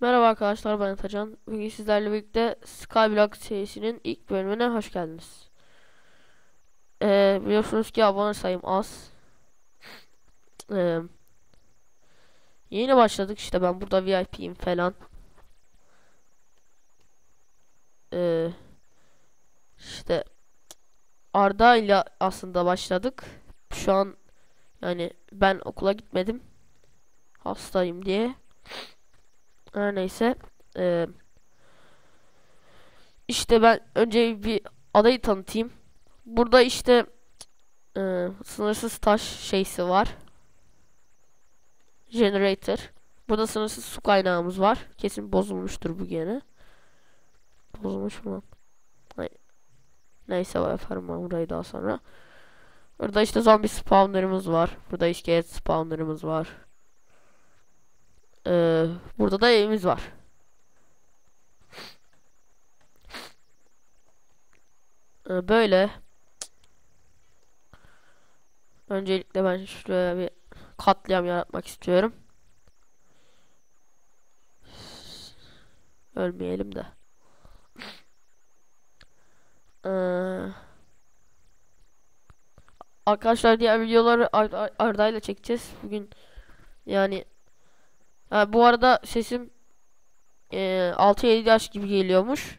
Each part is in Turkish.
Merhaba arkadaşlar ben Atacan. Bugün sizlerle birlikte Skyblock serisinin ilk bölümüne hoş geldiniz. Ee, biliyorsunuz ki abone sayım az. Ee, yeni başladık işte ben burada VIP'yim falan. Ee, işte Arda ile aslında başladık. Şu an yani ben okula gitmedim. Hastayım diye. Her neyse. Ee, işte ben önce bir adayı tanıtayım. Burada işte e, sınırsız taş şeysi var. Generator. Burada sınırsız su kaynağımız var. Kesin bozulmuştur bu gene. Bozulmuş mu? Hayır. Neyse yaparım ben burayı daha sonra. Burada işte zombi spawner'ımız var. Burada iskelet spawner'ımız var. Ee, burada da evimiz var. Ee, böyle. Öncelikle ben şuraya bir katliam yaratmak istiyorum. Ölmeyelim de. Ee, arkadaşlar diğer videoları Ar Ar Arda ile çekeceğiz. Bugün yani Ha, bu arada sesim e, 6-7 yaş gibi geliyormuş.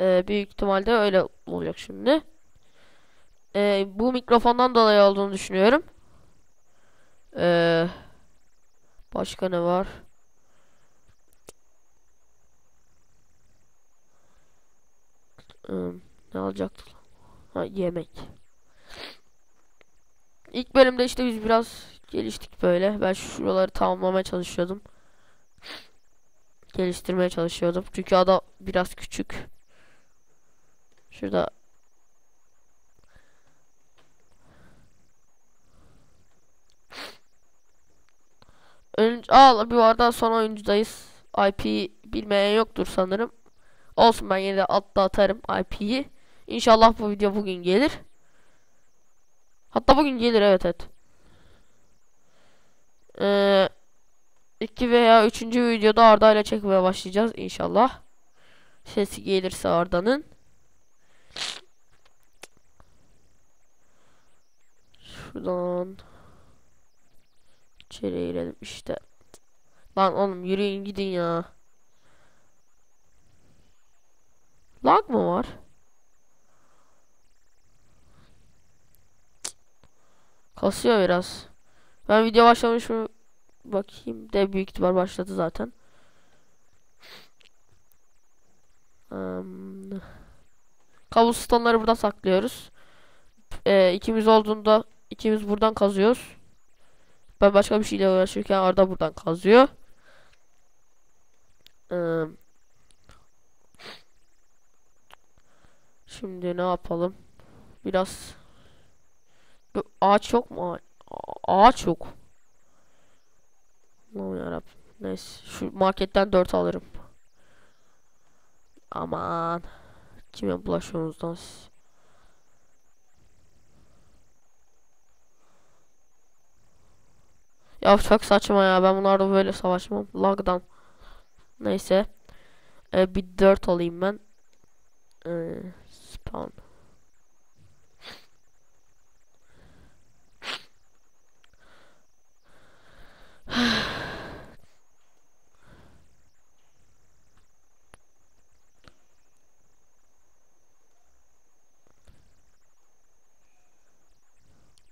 E, büyük ihtimalle öyle olacak şimdi. E, bu mikrofondan dolayı olduğunu düşünüyorum. E, başka ne var? E, ne alacaktım? Ha, yemek. İlk bölümde işte biz biraz geliştik böyle. Ben şuraları tamamlamaya çalışıyordum. Geliştirmeye çalışıyordum. Çünkü ada biraz küçük. Şurada Önce, Aa, bir arada son oyuncudayız. IP bilmeyen yoktur sanırım. Olsun ben yine de altta atarım IP'yi. İnşallah bu video bugün gelir. Hatta bugün gelir evet evet. Ee, iki veya üçüncü videoda Arda ile çekmeye başlayacağız inşallah. Sesi gelirse Arda'nın. Şuradan içeri girelim işte. Lan oğlum yürüyün gidin ya. Lag mı var? Kasıyor biraz. Ben video başlamış mı? Bakayım. De büyük ihtimal başladı zaten. Um, Cobblestone'ları burada saklıyoruz. Ee, ikimiz olduğunda ikimiz buradan kazıyoruz. Ben başka bir şeyle uğraşırken Arda buradan kazıyor. Ee, şimdi ne yapalım? Biraz ağaç yok mu? Ağaç, ağaç yok. Aman yarabbim. Neyse şu marketten 4 alırım. Aman. Kime bulaşıyorsunuz lan siz? Ya çok saçma ya. Ben bunlarda böyle savaşmam. Lag'dan. Neyse. Ee, bir 4 alayım ben. Ee, spawn.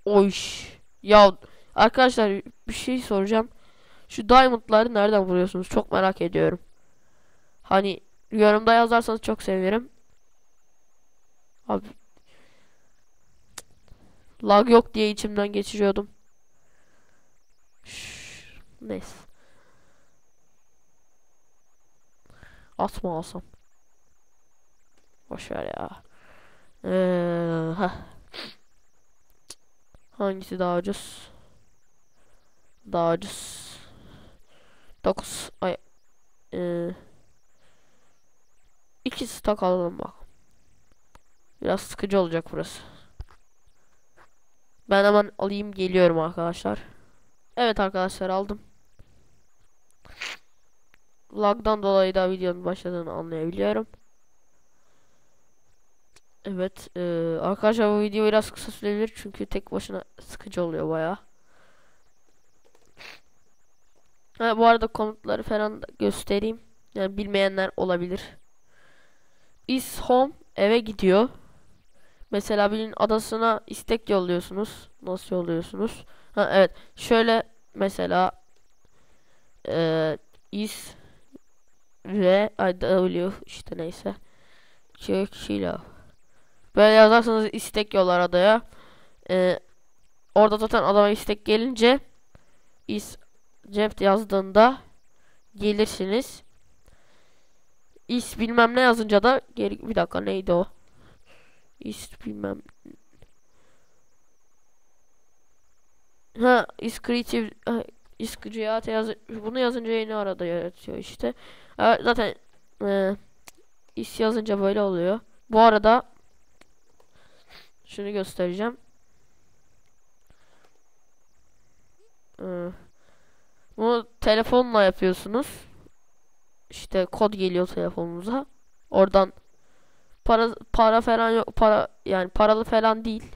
Oy. Ya arkadaşlar bir şey soracağım. Şu diamondları nereden vuruyorsunuz? Çok merak ediyorum. Hani yorumda yazarsanız çok sevinirim. Abi lag yok diye içimden geçiriyordum. Şş, neyse. Atma alsam. Boş ver ya. Ee, heh. Hangisi daha ucuz? Daha ucuz. 9 ay ee, iki stak alalım bak. Biraz sıkıcı olacak burası. Ben hemen alayım geliyorum arkadaşlar. Evet arkadaşlar aldım. lagdan dolayı da videonun başladığını anlayabiliyorum. Evet e, arkadaşlar bu video biraz kısa sürebilir çünkü tek başına sıkıcı oluyor baya. Ha, bu arada komutları falan da göstereyim. Yani bilmeyenler olabilir. Is home eve gidiyor. Mesela birinin adasına istek yolluyorsunuz. Nasıl yolluyorsunuz? Ha evet. Şöyle mesela e, is ve w işte neyse. Çekilo. Böyle yazarsanız istek yollar adaya. E, orada zaten adama istek gelince is cep yazdığında gelirsiniz. Is bilmem ne yazınca da geri bir dakika neydi o? Is bilmem Ha, is creative is create yaz bunu yazınca yeni arada yaratıyor işte. Zaten e, is yazınca böyle oluyor. Bu arada şunu göstereceğim. Ee, bunu telefonla yapıyorsunuz. İşte kod geliyor telefonunuza. Oradan para para falan yok. Para yani paralı falan değil.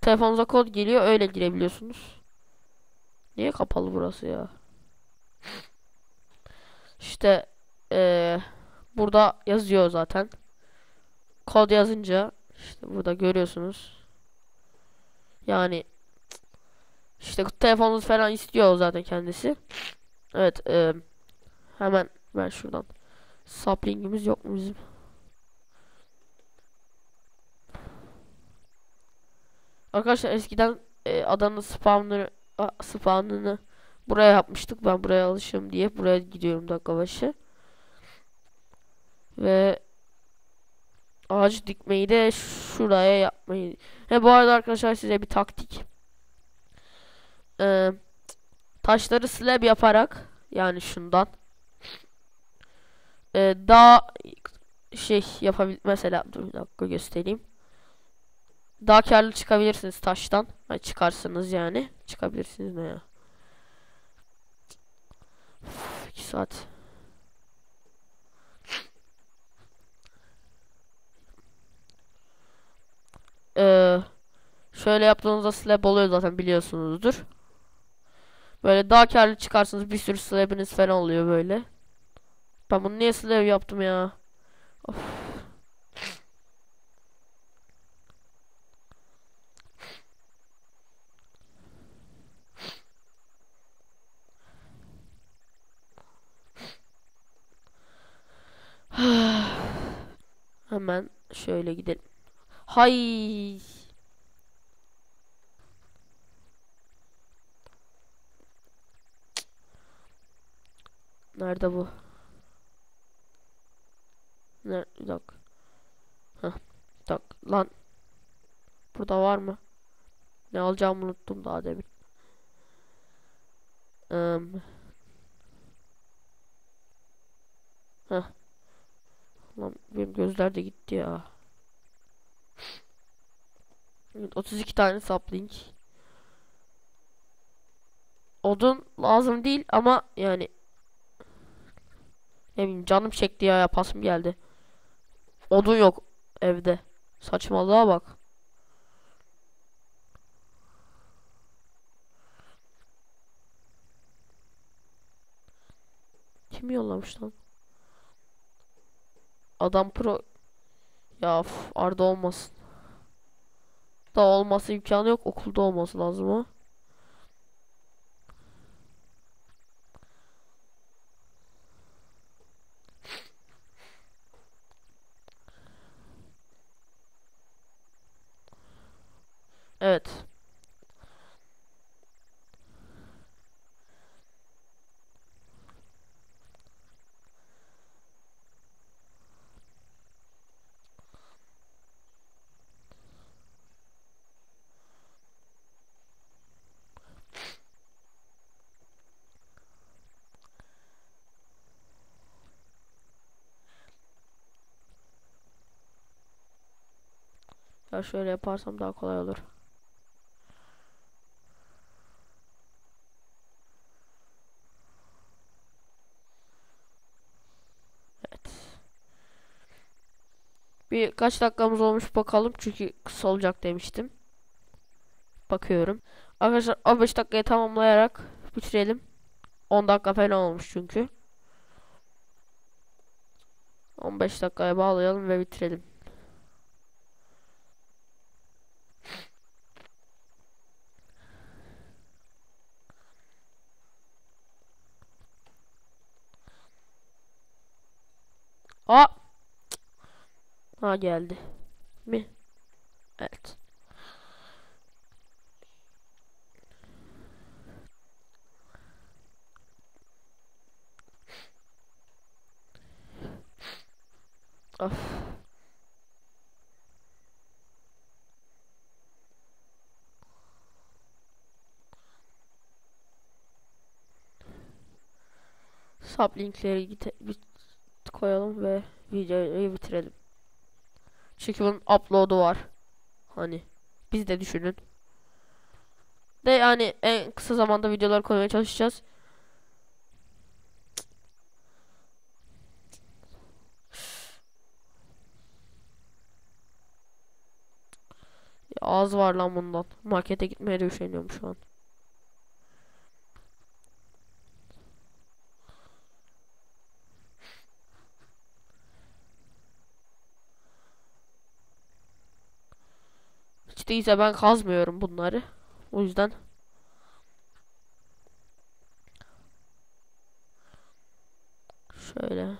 Telefonunuza kod geliyor öyle girebiliyorsunuz. Niye kapalı burası ya? İşte ee, burada yazıyor zaten. Kod yazınca işte burada görüyorsunuz. Yani işte telefonunuz falan istiyor zaten kendisi. Evet e, hemen ben şuradan saplingimiz yok mu bizim? Arkadaşlar eskiden e, adanın spawnları spawnını buraya yapmıştık. Ben buraya alışım diye buraya gidiyorum dakika başı. Ve ağaç dikmeyi de şuraya yapmayı. He bu arada arkadaşlar size bir taktik. Ee, taşları slab yaparak yani şundan e, daha şey yapabil mesela dur bir dakika göstereyim. Daha karlı çıkabilirsiniz taştan. Ha, çıkarsınız yani. Çıkabilirsiniz ne ya. 2 saat. Ee, şöyle yaptığınızda slab oluyor zaten biliyorsunuzdur. Böyle daha karlı çıkarsınız bir sürü slab'iniz falan oluyor böyle. Ben bunu niye slab yaptım ya? Of. Hemen şöyle gidelim. Hay. Nerede bu? Ne? Bir dakika. Heh. Dakika. Lan. Burada var mı? Ne alacağımı unuttum daha demin. Um. Heh. Lan benim gözler de gitti ya. 32 tane sapling. Odun lazım değil ama yani ne bileyim canım çekti ya yapasım geldi. Odun yok evde. Saçmalığa bak. Kim yollamış lan? Adam pro ya of, Arda olmasın. Da olması imkanı yok. Okulda olması lazım o. Ya şöyle yaparsam daha kolay olur. Evet. Bir kaç dakikamız olmuş bakalım çünkü kısa olacak demiştim. Bakıyorum. Arkadaşlar 15 dakikayı tamamlayarak bitirelim. 10 dakika falan olmuş çünkü. 15 dakikaya bağlayalım ve bitirelim. Aa! Ha geldi. Mi? Evet. Of. Sub linkleri koyalım ve videoyu bitirelim. Çünkü bunun upload'u var. Hani biz de düşünün. De yani en kısa zamanda videolar koymaya çalışacağız. Ya az var lan bundan. Markete gitmeye de üşeniyorum şu an. Değilse ben kazmıyorum bunları. O yüzden. Şöyle.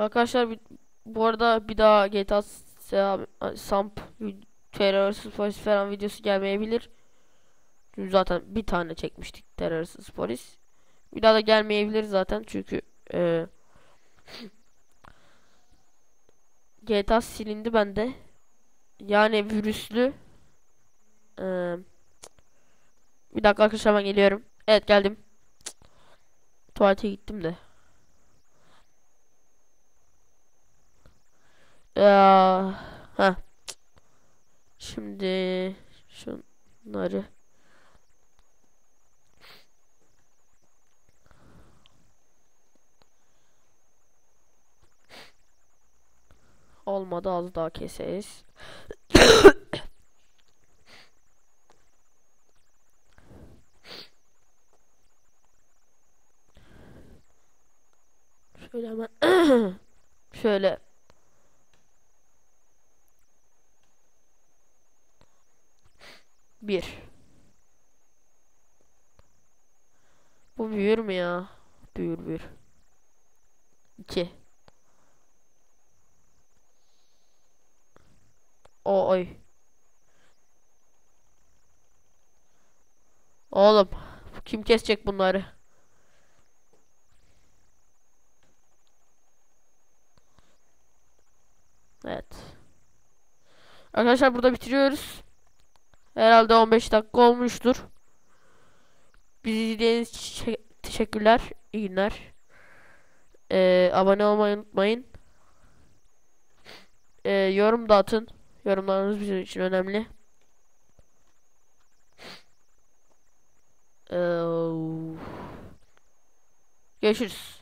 Arkadaşlar bu arada bir daha GTA Sa- Samp terörsüz polis falan videosu gelmeyebilir. Çünkü zaten bir tane çekmiştik terörsüz polis. Bir daha da gelmeyebilir zaten çünkü e, GTA silindi bende. Yani virüslü. E, bir dakika arkadaşlar ben geliyorum. Evet geldim. Tuvalete gittim de. Ya, ha. Şimdi şunları olmadı az daha keseriz. Şöyle hemen şöyle Bir. Bu büyür mü ya? Büyür büyür. İki. O oy. Oğlum. Kim kesecek bunları? Evet. Arkadaşlar burada bitiriyoruz. Herhalde 15 dakika olmuştur. Bizi izlediğiniz için teşekkürler. İyi günler. Ee, abone olmayı unutmayın. Ee, yorum da atın. Yorumlarınız bizim için önemli. Ee, görüşürüz.